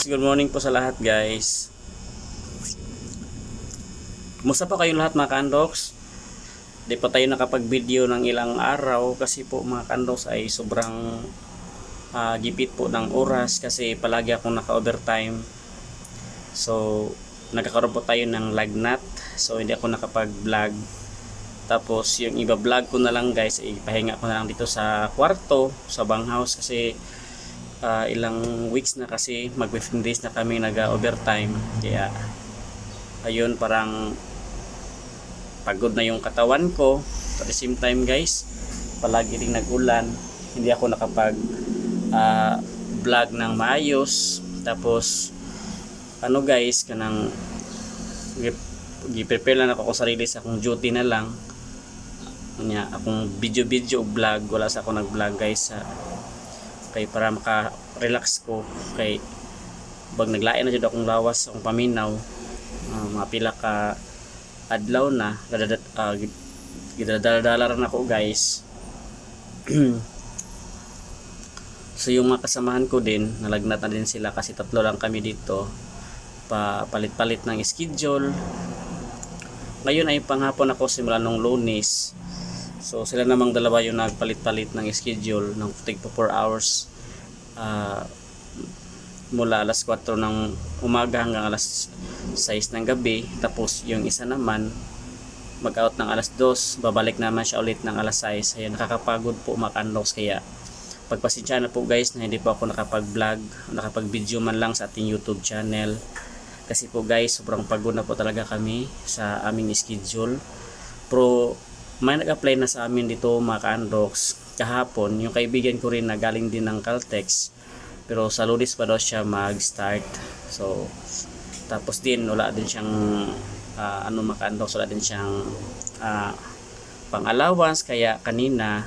guys, good morning po sa lahat guys. Kumusta po kayong lahat mga kandoks? Di pa tayo nakapag-video ng ilang araw kasi po mga kandoks ay sobrang ah, gipit po ng oras kasi palagi akong naka-overtime. So, nagkakaroon po tayo ng lagnat. So, hindi ako nakapag-vlog. Tapos, yung iba vlog ko na lang guys, ipahinga ko na lang dito sa kwarto, sa banghouse kasi ah, ilang weeks na kasi mag 15 days na kami nag-overtime. Kaya ayun parang pagod na yung katawan ko. At the same time guys palagi rin nag-ulan. Hindi ako nakapag ah, vlog ng maayos. Tapos ano guys kanang gi-prepare lang ako sa sarili sa akong duty na lang. Niya akong video video vlog. Wala sa ako nag vlog guys sa kay para maka-relax ko kay bag naglain na jud akong lawas akong paminaw uh, mga pila ka adlaw na dadadat uh, gidadala rin ako guys. So yung mga kasamahan ko din nalagnat na din sila kasi tatlo lang kami dito pa palit-palit ng schedule. Ngayon ay panghapon ako simula nung lunes So sila namang dalawa yung nagpalit-palit ng schedule ng tig po 4 hours ah, mula alas 4 ng umaga hanggang alas 6 ng gabi. Tapos yung isa naman mag-out ng alas 2, babalik naman siya ulit ng alas 6. Kaya nakakapagod po makanloks kaya pagpasensya na po guys na hindi po ako nakapag-vlog, nakapag-video man lang sa ating YouTube channel. Kasi po guys, sobrang pagod na po talaga kami sa aming schedule. Pro may nag-apply na sa amin dito mga ka-undocs kahapon yung kaibigan ko rin na galing din ng Caltex pero sa Lunes pa daw siya mag-start. So tapos din wala din siyang ah, ano mga ka-undocs wala din siyang ah, pang-allowance. Kaya kanina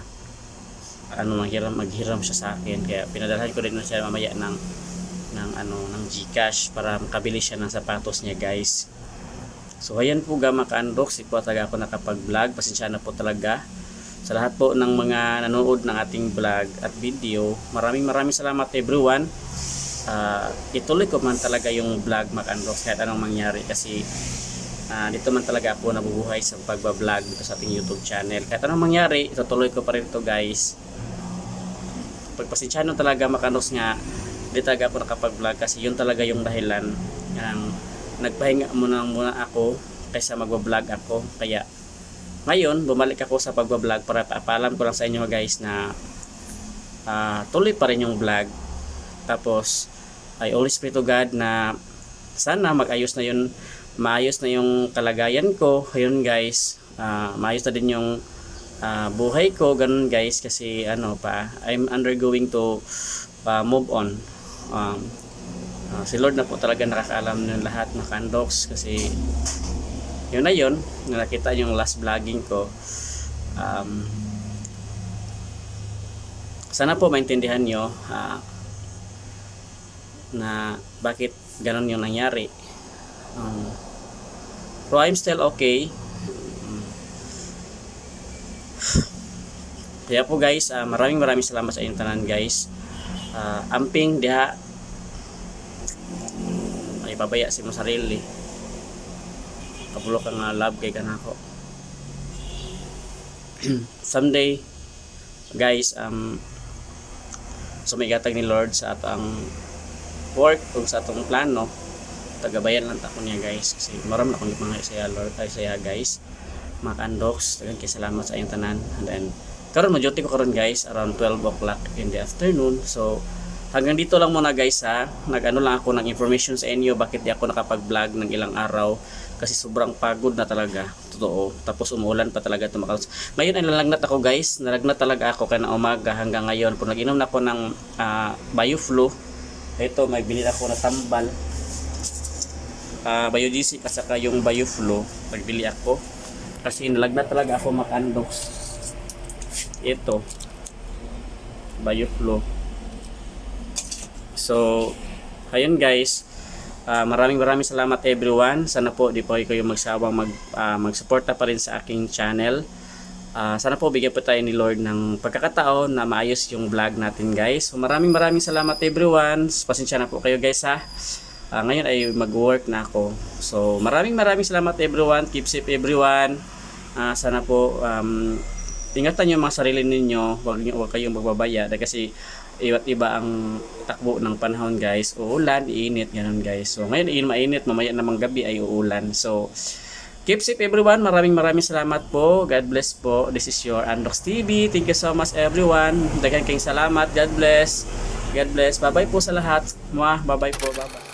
ano maghiram maghiram siya sa akin. Kaya pinadalhan ko na siya mamaya ng ng ano ng GCash para makabili siya ng sapatos niya guys So ayan po ga mga ka-unbox, di po talaga ako nakapag-vlog. Pasensya na po talaga. Sa lahat po ng mga nanonood ng ating vlog at video, maraming maraming salamat everyone. Ah, ituloy ko man talaga yung vlog mga ka-unbox kahit anong mangyari kasi ah, dito man talaga ako nabubuhay sa pagbablog dito sa ating YouTube channel. Kahit anong mangyari, itutuloy ko pa rin ito guys. Pagpasensya na talaga mga ka-unbox nga, di talaga ako nakapag-vlog kasi yun talaga yung dahilan ng nagpahinga muna muna ako kaysa magbablog ako. Kaya ngayon bumalik ako sa pagbablog para paalam ko lang sa inyo guys na ah, tuloy pa rin yung vlog. Tapos I always pray to God na sana magayos na yun maayos na yung kalagayan ko. Ayun guys ah, maayos na din yung ah, buhay ko. Ganun guys kasi ano pa I'm undergoing to ah, move on. Um, Ah, si Lord na po talaga nakakaalam ng lahat ng kandoks kasi yun na yun na nakita yung last vlogging ko. Um, sana po maintindihan nyo ah, na bakit ganon yung nangyari. Um, pero I'm still okay. Um, kaya po guys ah, maraming maraming salamat sa inyong tanan guys. Ah, amping diha ay pabaya si mo sarili. Kapulo ka nga love kay kanako. Someday guys um sumigatag ni Lord sa atong work ug sa atong plano. Tagabayan lang ta ko niya guys kasi maram na akong mga saya Lord ay saya guys. Mga kandoks tagan kay salamat sa iyong tanan. And then karon mo duty ko karon guys around 12 o'clock in the afternoon. So hanggang dito lang muna guys ha. Nag-ano lang ako ng information sa inyo bakit di ako nakapag-vlog ng ilang araw. Kasi sobrang pagod na talaga. Totoo. Tapos umuulan pa talaga tumakal. Ngayon ay nalagnat ako guys. Nalagnat talaga ako kaya na umaga hanggang ngayon. Kung nag-inom na ako ng uh, Bioflu ito may binili ako na tambal uh, Biogesic at saka yung Bioflu nagbili ako. Kasi nalagnat talaga ako makandox ito Bioflu So, ayun guys. Ah, maraming maraming salamat everyone. Sana po di po kayo magsawang mag ah, magsuporta pa rin sa aking channel. Ah, sana po bigyan po tayo ni Lord ng pagkakataon na maayos yung vlog natin guys. So maraming maraming salamat everyone. Pasensya na po kayo guys ha. Ah, ngayon ay mag-work na ako. So maraming maraming salamat everyone. Keep safe everyone. Ah, sana po um, ingatan niyo mga sarili ninyo. Huwag huwag kayong magbabaya dahil kasi iba't iba ang takbo ng panahon guys. Uulan, iinit, ganun guys. So ngayon iin mainit, mamaya namang gabi ay uulan. So Keep safe everyone. Maraming maraming salamat po. God bless po. This is your Andox TV. Thank you so much everyone. Dagan kayong salamat. God bless. God bless. Bye-bye po sa lahat. Mwah. Bye-bye po. Bye-bye.